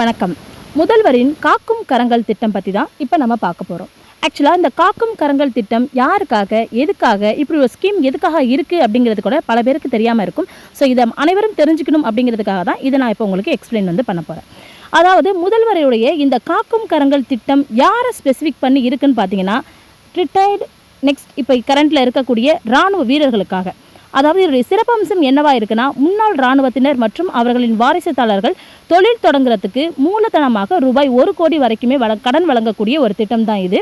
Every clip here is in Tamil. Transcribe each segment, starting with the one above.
வணக்கம். முதல்வரின் காக்கும் கரங்கள் திட்டம் பற்றி தான் இப்போ நம்ம பார்க்க போகிறோம் ஆக்சுவலாக இந்த காக்கும் கரங்கள் திட்டம் யாருக்காக எதுக்காக இப்படி ஒரு ஸ்கீம் எதுக்காக இருக்குது அப்படிங்கிறது கூட பல பேருக்கு தெரியாமல் இருக்கும். ஸோ இதை அனைவரும் தெரிஞ்சுக்கணும் அப்படிங்கிறதுக்காக தான் இதை நான் இப்போ உங்களுக்கு எக்ஸ்பிளைன் வந்து பண்ண போகிறேன் அதாவது முதல்வருடைய இந்த காக்கும் கரங்கள் திட்டம் யாரை ஸ்பெசிஃபிக் பண்ணி இருக்குன்னு பார்த்தீங்கன்னா ரிட்டையர்டு நெக்ஸ்ட் இப்போ கரண்ட்டில் இருக்கக்கூடிய இராணுவ வீரர்களுக்காக. அதாவது இதனுடைய சிறப்பம்சம் என்னவா இருக்குன்னா முன்னாள் இராணுவத்தினர் மற்றும் அவர்களின் வாரிசுத்தாளர்கள் தொழில் தொடங்குறதுக்கு மூலதனமாக ரூபாய் ஒரு கோடி வரைக்குமே வள கடன் வழங்கக்கூடிய ஒரு திட்டம் தான் இது.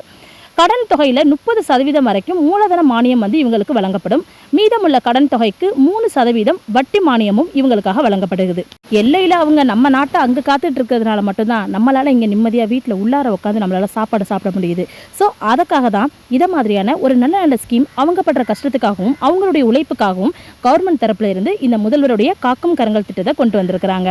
கடன் தொகையில் முப்பது சதவீதம் வரைக்கும் மூலதன மானியம் வந்து இவங்களுக்கு வழங்கப்படும். மீதமுள்ள கடன் தொகைக்கு மூணு சதவீதம் வட்டி மானியமும் இவங்களுக்காக வழங்கப்படுகிறது. எல்லையில் அவங்க நம்ம நாட்டை அங்கே காத்துட்டு இருக்கிறதுனால மட்டும்தான் நம்மளால் இங்கே நிம்மதியாக வீட்டில் உள்ளார உட்காந்து நம்மளால் சாப்பாடு சாப்பிட முடியுது. ஸோ அதுக்காக தான் இதை மாதிரியான ஒரு நல்ல நல்ல ஸ்கீம் அவங்க படுற கஷ்டத்துக்காகவும் அவங்களுடைய உழைப்புக்காகவும் கவர்மெண்ட் தரப்புல இருந்து இந்த முதல்வருடைய காக்கும் கரங்கள் திட்டத்தை கொண்டு வந்திருக்கிறாங்க.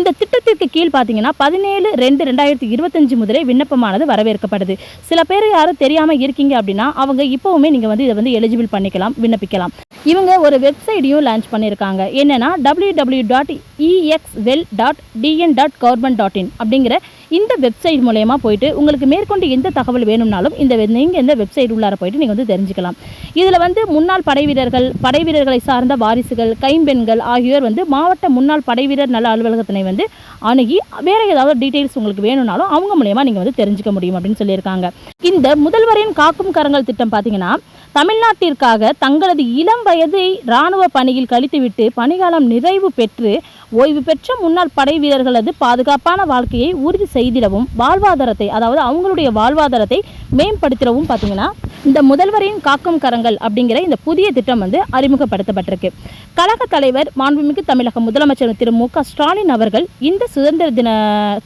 இந்த திட்டத்திற்கு கீழ் பார்த்தீங்கன்னா பதினேழு ரெண்டு ரெண்டாயிரத்தி இருபத்தஞ்சு முதலே விண்ணப்பமானது வரவேற்கப்படுது. சில பேர் யாரும் தெரியாமல் இருக்கீங்க அப்படின்னா அவங்க இப்போவுமே நீங்கள் வந்து இதை வந்து எலிஜிபிள் பண்ணிக்கலாம் விண்ணப்பிக்கலாம். இவங்க ஒரு வெப்சைட்டையும் லான்ச் பண்ணியிருக்காங்க. என்னென்னா W W dot இஎக்ஸ்வெல் dot TN dot government dot in அப்படிங்கிற இந்த வெப்சைட் மூலயமா போயிட்டு உங்களுக்கு மேற்கொண்டு எந்த தகவல் வேணும்னாலும் இந்த நீங்கள் இந்த வெப்சைட் உள்ளார போயிட்டு நீங்கள் வந்து தெரிஞ்சுக்கலாம். இதில் வந்து முன்னாள் படை வீரர்கள் படை வீரர்களை சார்ந்த வாரிசுகள் கைம்பெண்கள் ஆகியோர் வந்து மாவட்ட முன்னாள் படை வீரர் நல அலுவலகத்தினை வந்து அணுகி வேறு ஏதாவது டீட்டெயில்ஸ் உங்களுக்கு வேணும்னாலும் அவங்க மூலயமா நீங்கள் வந்து தெரிஞ்சுக்க முடியும் அப்படின்னு சொல்லியிருக்காங்க. இந்த முதல்வரின் காக்கும் கரங்கள் திட்டம் பார்த்தீங்கன்னா தமிழ்நாட்டிற்காக தங்களது இளம் வயதை இராணுவ பணியில் கழித்துவிட்டு பணிகாலம் நிறைவு பெற்று ஓய்வு பெற்ற முன்னாள் படை வீரர்களது பாதுகாப்பான வாழ்க்கையை உறுதி செய்திடவும் வாழ்வாதாரத்தை அதாவது அவங்களுடைய வாழ்வாதாரத்தை மேம்படுத்திடவும் பார்த்தீங்கன்னா இந்த முதல்வரின் காக்கும் கரங்கள் அப்படிங்கிற இந்த புதிய திட்டம் வந்து அறிமுகப்படுத்தப்பட்டிருக்கு. கழக தலைவர் மாண்புமிகு தமிழக முதலமைச்சர் திரு மு க ஸ்டாலின் அவர்கள் இந்த சுதந்திர தின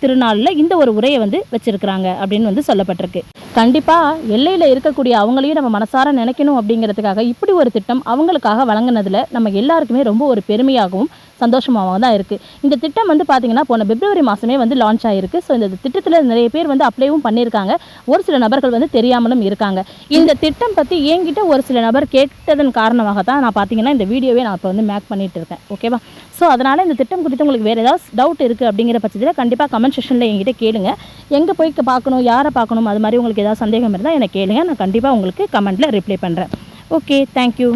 திருநாளில் இந்த ஒரு உரையை வந்து வச்சிருக்கிறாங்க அப்படின்னு வந்து சொல்லப்பட்டிருக்கு. கண்டிப்பாக எல்லையில் இருக்கக்கூடிய அவங்களையும் நம்ம மனசார நினைக்கணும் அப்படிங்கிறதுக்காக இப்படி ஒரு திட்டம் அவங்களுக்காக வழங்கினதில் நம்ம எல்லாருக்குமே ரொம்ப ஒரு பெருமையாகவும் சந்தோஷமாகவும் தான் இருக்குது இந்த திட்டம் வந்து பார்த்திங்கன்னா போன பிப்ரவரி மாதமே வந்து லான்ச் ஆகிருக்கு ஸோ இந்த திட்டத்தில் நிறைய பேர் வந்து அப்ளைவும் பண்ணியிருக்காங்க. ஒரு சில நபர்கள் வந்து தெரியாமலும் இருக்காங்க. இந்த திட்டம் பற்றி என்கிட்ட ஒரு சில நபர் கேட்டதன் காரணமாக தான் நான் பார்த்தீங்கன்னா இந்த வீடியோவே நான் இப்போ வந்து மேக் பண்ணிகிட்டு இருக்கேன். ஓகேவா ஸோ அதனால் இந்த திட்டம் குறித்து உங்களுக்கு வேறு ஏதாவது டவுட் இருக்குது அப்படிங்கிற பட்சத்தில் கண்டிப்பாக கமெண்ட் செக்ஷனில் என்கிட்ட கேளுங்க. எங்கே போய் பார்க்கணும் யாரை பார்க்கணும் அது மாதிரி உங்களுக்கு ஏதாவது சந்தேகம் இருந்தால் எனக்கு கேளுங்க. நான் கண்டிப்பாக உங்களுக்கு கமெண்ட்டில் ரிப்ளை பண்ணுறேன் ஓகே தேங்க்யூ